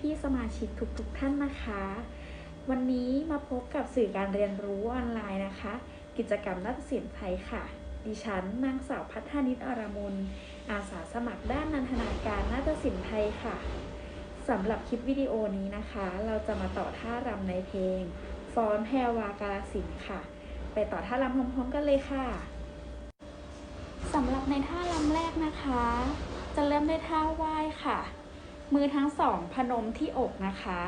พี่ๆสมาชิกทุกๆทท่านนะคะ วันนี้มาพบกับสื่อการเรียนรู้ออนไลน์นะคะ กิจกรรมนักศิลป์ไทยค่ะ ดิฉันนางสาวพัฒนิตอรมุลอาสาสมัครด้านนันทนาการนาฏศิลป์ไทยค่ะสำหรับคลิปวิดีโอนี้นะคะ เราจะมาต่อท่ารำในเพลงฟ้อนแพรวากาลสินค่ะ ไปต่อท่ารำพร้อมๆกันเลยค่ะสำหรับในท่ารำแรกนะคะ จะเริ่มด้วยท่าไหว้ค่ะ มือทั้งสองพนมที่อกนะคะ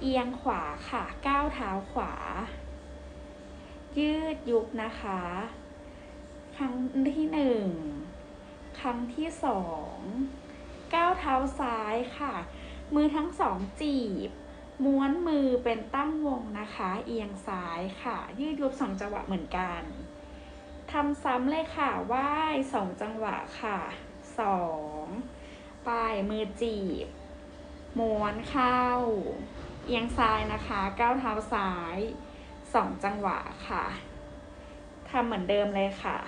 เอียงขวาค่ะ ก้าวเท้าขวา ยืดยุบนะคะ ครั้งที่หนึ่ง ครั้งที่สอง ก้าวเท้าซ้ายค่ะ มือทั้งสองจีบ ม้วนมือเป็นตั้งวงนะคะ เอียงซ้ายค่ะ ยืดยุบสองจังหวะเหมือนกันทำซ้ำเลยค่ะไหว้สองจังหวะค่ะสอง ปลายมือจีบม้วนเข้า เอียงซ้ายนะคะก้าวเท้าซ้ายสองจังหวะค่ะทำเหมือนเดิมเลยค่ะ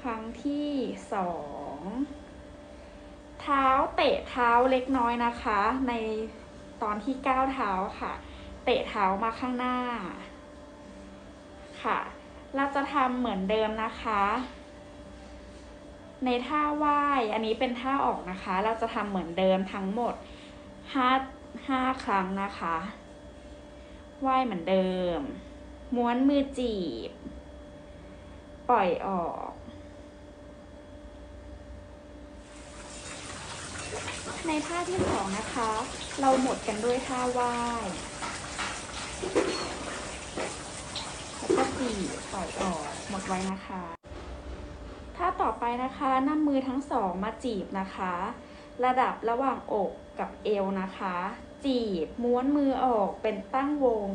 ครั้งที่สองเท้าเตะเท้าเล็กน้อยนะคะ ในตอนที่ก้าวเท้าค่ะ เตะเท้ามาข้างหน้า ค่ะ เราจะทำเหมือนเดิมนะคะ ในท่าไหว้อันนี้เป็นท่าออกนะคะ เราจะทำเหมือนเดิมทั้งหมดห้าห้าครั้งนะคะไหว้เหมือนเดิม ม้วนมือจีบ ปล่อยออก ในท่าที่สองนะคะ เราหมดกันด้วยท่าไหว้แล้วก็จีบปล่อยออก หมดไว้นะคะ ท่าต่อไปนะคะนำมือทั้งสองมาจีบนะคะ ระดับระหว่างอกกับเอวนะคะ จีบม้วนมือออกเป็นตั้งวง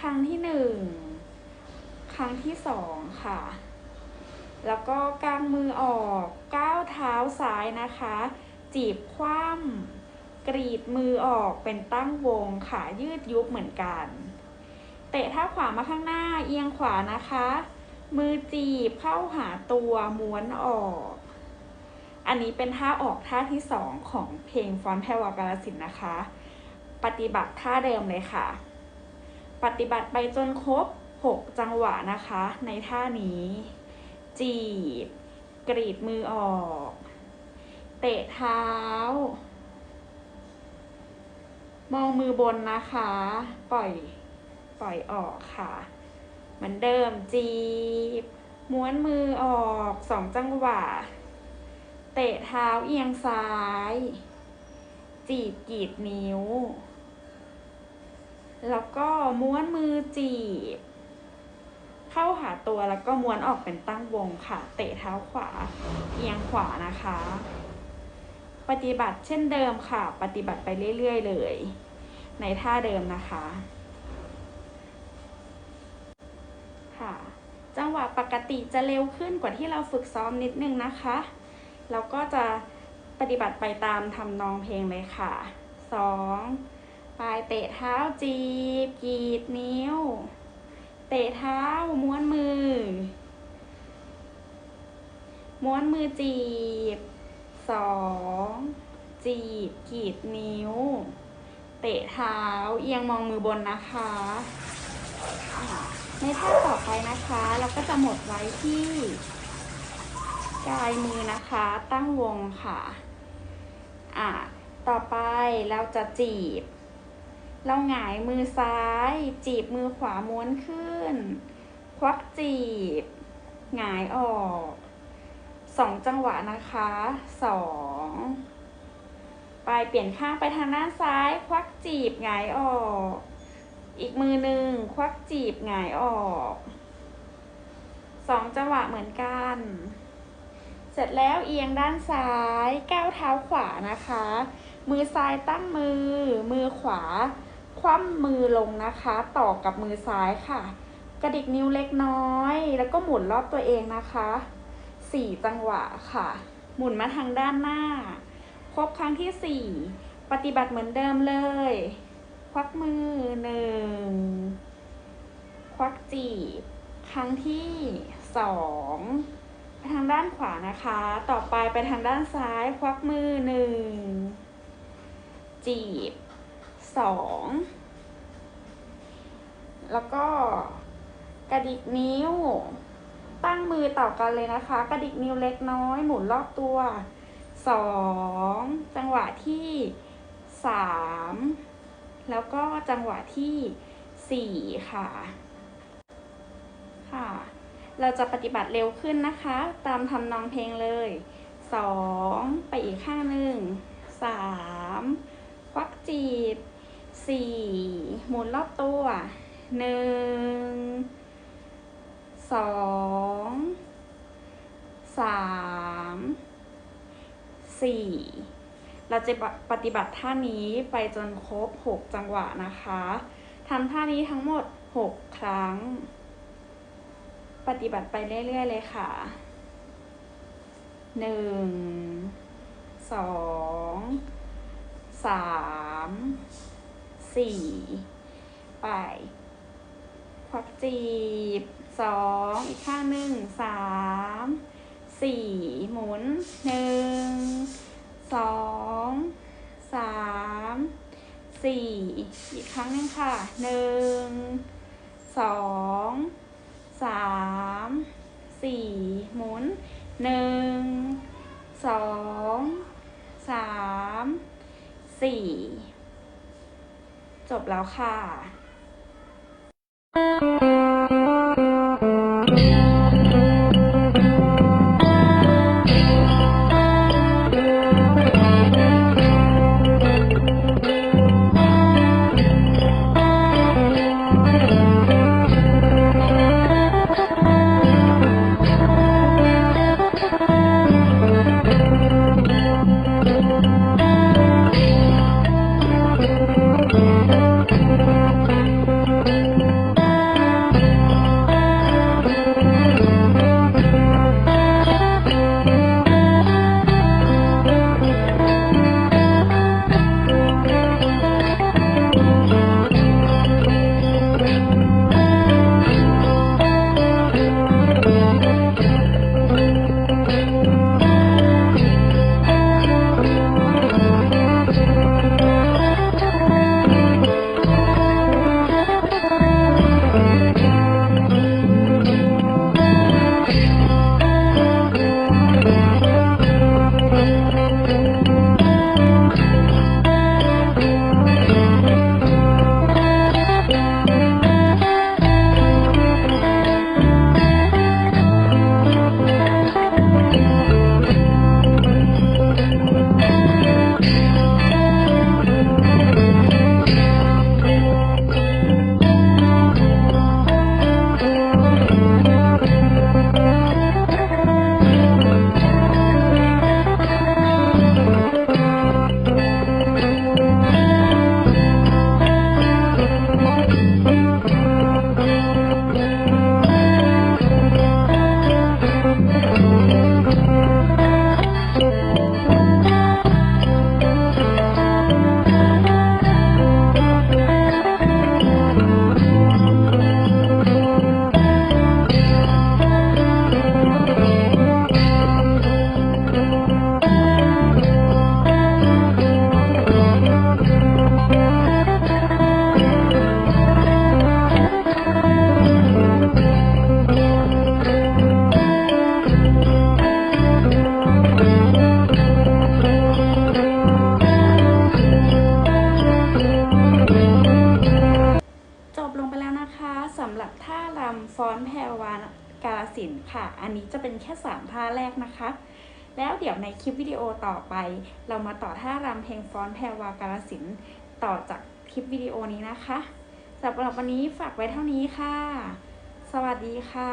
ครั้งที่หนึ่งครั้งที่สองค่ะ แล้วก็กางมือออกก้าวเท้าซ้ายนะคะ จีบคว่ำกรีดมือออกเป็นตั้งวงค่ะยืดยุบเหมือนกัน เตะเท้าขวามาข้างหน้าเอียงขวานะคะ มือจีบเข้าหาตัวม้วนออก อันนี้เป็นท่าออกท่าที่สองของเพลงฟอนแพรวกาลสินนะคะ ปฏิบัติท่าเดิมเลยค่ะ ปฏิบัติไปจนครบ 6 จังหวะนะคะ ในท่านี้ จีบ กรีดมือออก เตะเท้า มองมือบนนะคะ ปล่อย ปล่อยออกค่ะ เหมือนเดิมจีบ ม้วนมือออกสองจังหวะ เตะเท้าเอียงซ้าย จีบกรีดนิ้ว แล้วก็ม้วนมือจีบ เข้าหาตัวแล้วก็ม้วนออกเป็นตั้งวงค่ะ เตะเท้าขวา เอียงขวานะคะ ปฏิบัติเช่นเดิมค่ะ ปฏิบัติไปเรื่อย ๆ เลย ในท่าเดิมนะคะ ค่ะ จังหวะปกติจะเร็วขึ้นกว่าที่เราฝึกซ้อมนิดนึงนะคะเราก็จะปฏิบัติไปตามทำนองเพลงเลยค่ะสองปลายเตะเท้าจีบกีดนิ้ว เตะเท้าม้วนมือ ม้วนมือจีบสองจีบกีดนิ้ว เตะเท้าเอียงมองมือบนนะคะ ในท่าต่อไปนะคะ เราก็จะหมดไว้ที่กายมือนะคะ ตั้งวงค่ะ อ่า ต่อไปเราจะจีบ เราหงายมือซ้าย จีบมือขวาม้วนขึ้น ควักจีบ หงายออกสองจังหวะนะคะสองไปเปลี่ยนข้างไปทางด้านซ้าย ควักจีบหงายออก อีกมือหนึ่งควักจีบหงายออกสองจังหวะเหมือนกัน เสร็จแล้วเอียงด้านซ้ายก้าวเท้าขวานะคะ มือซ้ายตั้งมือ มือขวา คว่ำมือลงนะคะ ต่อกับมือซ้ายค่ะ กระดิกนิ้วเล็กน้อย แล้วก็หมุนรอบตัวเองนะคะสี่จังหวะค่ะ หมุนมาทางด้านหน้า ครบครั้งที่สี่ปฏิบัติเหมือนเดิมเลย ควักมือหนึ่งควักจีบครั้งที่สองไปทางด้านขวานะคะ ต่อไปไปทางด้านซ้าย ควักมือหนึ่งจีบสองแล้วก็กระดิกนิ้ว ตั้งมือต่อกันเลยนะคะ กระดิกนิ้วเล็กน้อย หมุนรอบตัวสองจังหวะที่สาม แล้วก็จังหวะที่สี่ค่ะ ค่ะ เราจะปฏิบัติเร็วขึ้นนะคะ ตามทำนองเพลงเลยสองไปอีกข้างหนึ่งสามควักจีบสี่หมุนรอบตัวหนึ่งสองสามสี่ เราจะปฏิบัติท่านี้ไปจนครบหกจังหวะนะคะทำท่านี้ทั้งหมดหกครั้ง ปฏิบัติไปเรื่อยๆเลยค่ะหนึ่งสองสามสี่ไปควักจีบสองอีกข้างหนึ่งสามสี่หมุนหนึ่งสอง สี่อีกครั้งหนึ่งค่ะหนึ่งสองสามสี่หมุนหนึ่งสองสามสี่จบแล้วค่ะ จ อันนี้จะเป็นแค่ 3 ท่าแรกนะคะ แล้วเดี๋ยวในคลิปวิดีโอต่อไป เรามาต่อท่ารำเพลงฟ้อนแพรวากาลสินต่อจากคลิปวิดีโอนี้นะคะสำหรับวันนี้ฝากไว้เท่านี้ค่ะ สวัสดีค่ะ